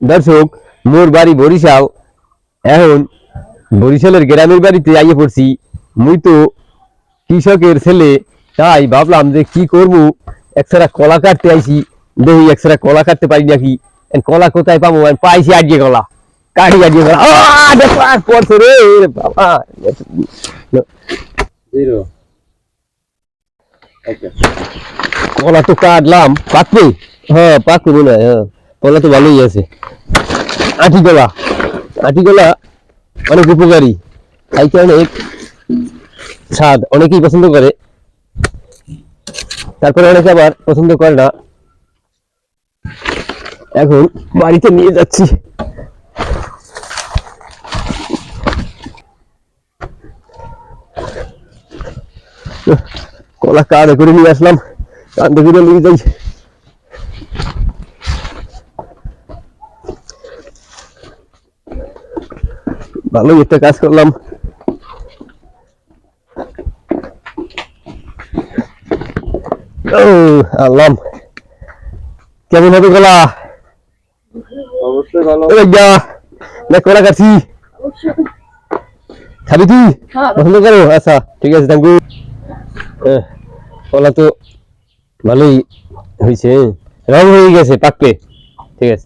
দর্শক মোর বাড়ি বরিশাল। এখন বরিশালের গ্রামের বাড়িতে আইয়ে পড়ছি। মুই তো কৃষকের ছেলে তাই ভাবলাম যে কি করব? একসারা কলা কাটতে আইছি। দেখি একসারা কলা কাটতে পারি নাকি? কলা কোথায় পাবো? পাইছি আজকে কলা। কাটি আজকে কলা। পড়ছে রে বাবা। কলা তো কাটলাম। পাকবে? হ্যাঁ পাকবে মনে হয় হ্যাঁ। কলা তো ভালোই আছে। আটি কলা আটি কলা অনেক উপকারী। খাইতে অনেক স্বাদ অনেকেই পছন্দ করে। তারপরে অনেকে আবার পছন্দ করে না। এখন বাড়িতে নিয়ে যাচ্ছি। কলা কাঁধে করে নিয়ে আসলাম। কাঁধে করে নিয়ে যাই। ভালোই একটা কাজ করলাম। ও আল্লাম কেমন হবে কলা অবশ্যই ভালো। ওই যা না কলা কাটছি। খাবি তুই? হ্যাঁ। পছন্দ করো? আচ্ছা ঠিক আছে থ্যাংক ইউ কলা তো ভালোই হয়েছে রং হয়ে গেছে পাকবে ঠিক আছে।